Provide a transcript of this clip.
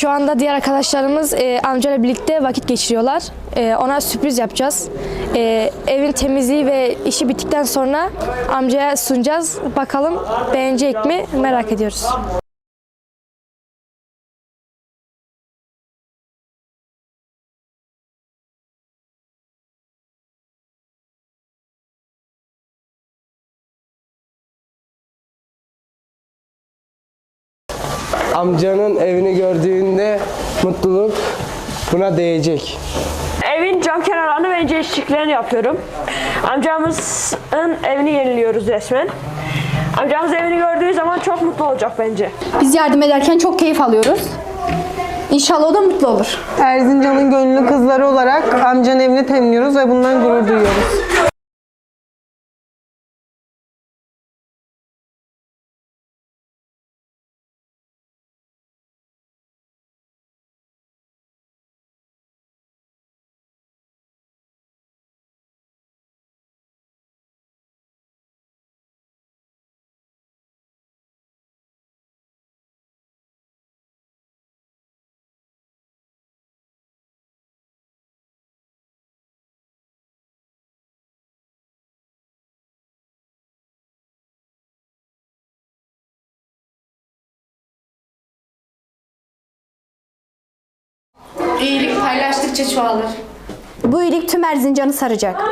Şu anda diğer arkadaşlarımız e, amcayla birlikte vakit geçiriyorlar. E, ona sürpriz yapacağız. E, evin temizliği ve işi bittikten sonra amcaya sunacağız. Bakalım beğenecek mi merak ediyoruz. Amcanın evini gördüğünde mutluluk buna değecek. Evin cam kenarlarını ve ince işçiliklerini yapıyorum. Amcamızın evini yeniliyoruz resmen. Amcamız evini gördüğü zaman çok mutlu olacak bence. Biz yardım ederken çok keyif alıyoruz. İnşallah o da mutlu olur. Erzincan'ın gönüllü kızları olarak amcanın evini temizliyoruz ve bundan gurur duyuyoruz. İyilik paylaştıkça çoğalır. Bu iyilik tüm Erzincan'ı saracak.